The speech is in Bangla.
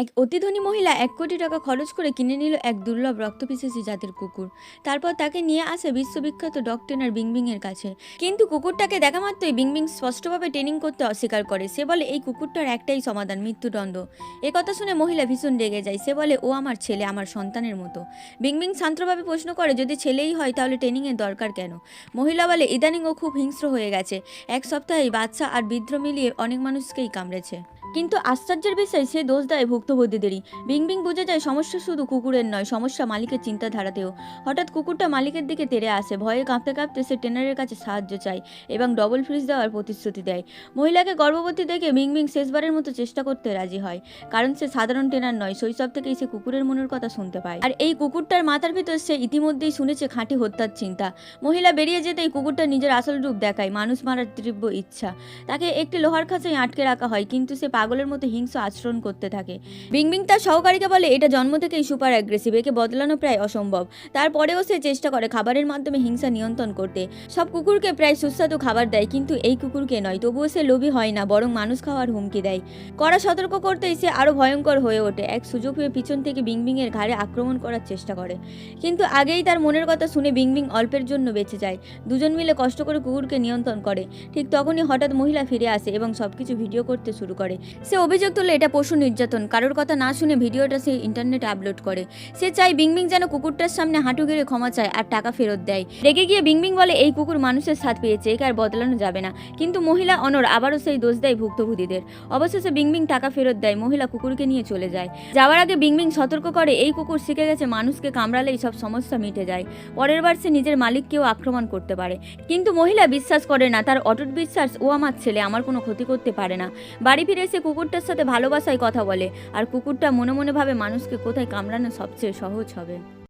এক অতিধনী মহিলা এক কোটি টাকা খরচ করে কিনে নিল এক দুর্লভ রক্তপিসেসি জাতের কুকুর। তারপর তাকে নিয়ে আসে বিশ্ববিখ্যাত ডগ ট্রেনার এর কাছে। কিন্তু কুকুরটাকে দেখা মাত্রই বিংবিং স্পষ্টভাবে ট্রেনিং করতে অস্বীকার করে। সে বলে, এই কুকুরটার একটাই সমাধান, মৃত্যুদণ্ড। এ কথা শুনে মহিলা ভীষণ রেগে যায়। সে বলে, ও আমার ছেলে, আমার সন্তানের মতো। বিংবিং শান্তভাবে প্রশ্ন করে, যদি ছেলেই হয়, তাহলে ট্রেনিংয়ের দরকার কেন? মহিলা বলে, ইদানিং ও খুব হিংস্র হয়ে গেছে। এক সপ্তাহেই বাচ্চা আর বৃদ্ধ মিলিয়ে অনেক মানুষকেই কামড়েছে। কিন্তু আশ্চর্যের বিষয়, সে দোষ দেয় ভুক্তভোগীদেরই। বিং বিং বুঝে যায় সমস্যা শুধু কুকুরের নয়, সমস্যা মালিকের চিন্তাধারাতেও। হঠাৎ কুকুরটা মালিকের দিকে তেড়ে আসে, ভয়ে কাঁপতে কাঁপতে সে ট্রেনারের কাছে সাহায্য চায় এবং ডবল ফ্রিজ দেওয়ার প্রতিশ্রুতি দেয়। মহিলাকে গর্ভবতী দেখে বিং বিং শেষবারের মতো চেষ্টা করতে রাজি হয়, কারণ সে সাধারণ ট্রেনার নয়, শৈশব থেকেই সে কুকুরের মনের কথা শুনতে পায়। আর এই কুকুরটার মাথার ভিতর সে ইতিমধ্যেই শুনেছে খাঁটি হত্যার চিন্তা। মহিলা বেরিয়ে যেতেই কুকুরটা নিজের আসল রূপ দেখায়, মানুষ মারার তীব্র ইচ্ছা। তাকে একটি লোহার খাঁচায় আটকে রাখা হয়, কিন্তু সে পাগলের মতো হিংস্র আচরণ করতে থাকে। বিংবিং তার সহকারীকে বলে, এটা জন্ম থেকেই সুপার অ্যাগ্রেসিভ একে বদলানো প্রায় অসম্ভব। তারপরেও সে চেষ্টা করে খাবারের মাধ্যমে হিংসা নিয়ন্ত্রণ করতে। সব কুকুরকে প্রায় সুস্বাদু খাবার দেয়, কিন্তু এই কুকুরকে নয়, তবুও সে লোভী হয় না, বরং মানুষ খাওয়ার হুমকি দেয়। কড়া সতর্ক করতেই সে আরও ভয়ঙ্কর হয়ে ওঠে। এক সুযোগ পেয়ে পিছন থেকে বিংবিং এর ঘাড়ে আক্রমণ করার চেষ্টা করে। কিন্তু আগেই তার মনের কথা শুনে বিংবিং অল্পের জন্য বেঁচে যায়। দুজন মিলে কষ্ট করে কুকুরকে নিয়ন্ত্রণ করে। ঠিক তখনই হঠাৎ মহিলা ফিরে আসে এবং সবকিছু ভিডিও করতে শুরু করে। সে অভিযোগ তুলে এটা পশু নির্যাতন। কারোর কথা না শুনে ভিডিওটা সে ইন্টারনেটে আপলোড করে। সে চায় বিংবিং যেন কুকুরটার সামনে হাঁটু গেড়ে ক্ষমা চায় আর টাকা ফেরত দেয়। রেগে গিয়ে বিংবিং বলে এই কুকুর মানুষের স্বাদ পেয়েছে, একে আর বদলানো যাবে না। কিন্তু মহিলা অনর আবারও সেই দোষ দেয় ভুক্তভোগীদের। অবশেষে বিংবিং টাকা ফেরত দেয়, মহিলা কুকুরকে নিয়ে চলে যায়। যাওয়ার আগে বিংবিং সতর্ক করে, এই কুকুর শিখে গেছে মানুষকে কামড়ালেই সব সমস্যা মিটে যায়। পরের বার সে নিজের মালিককেও আক্রমণ করতে পারে। কিন্তু মহিলা বিশ্বাস করে না, তার অটুট বিশ্বাস, ও আমার ছেলে, আমার কোনো ক্ষতি করতে পারে না। বাড়ি ফিরে এসে কুকুরটার সাথে ভালোবাসায় কথা বলে, আর কুকুরটা মনে মনে ভাবে মানুষকে কোথায় কামড়ানো সবচেয়ে সহজ হবে।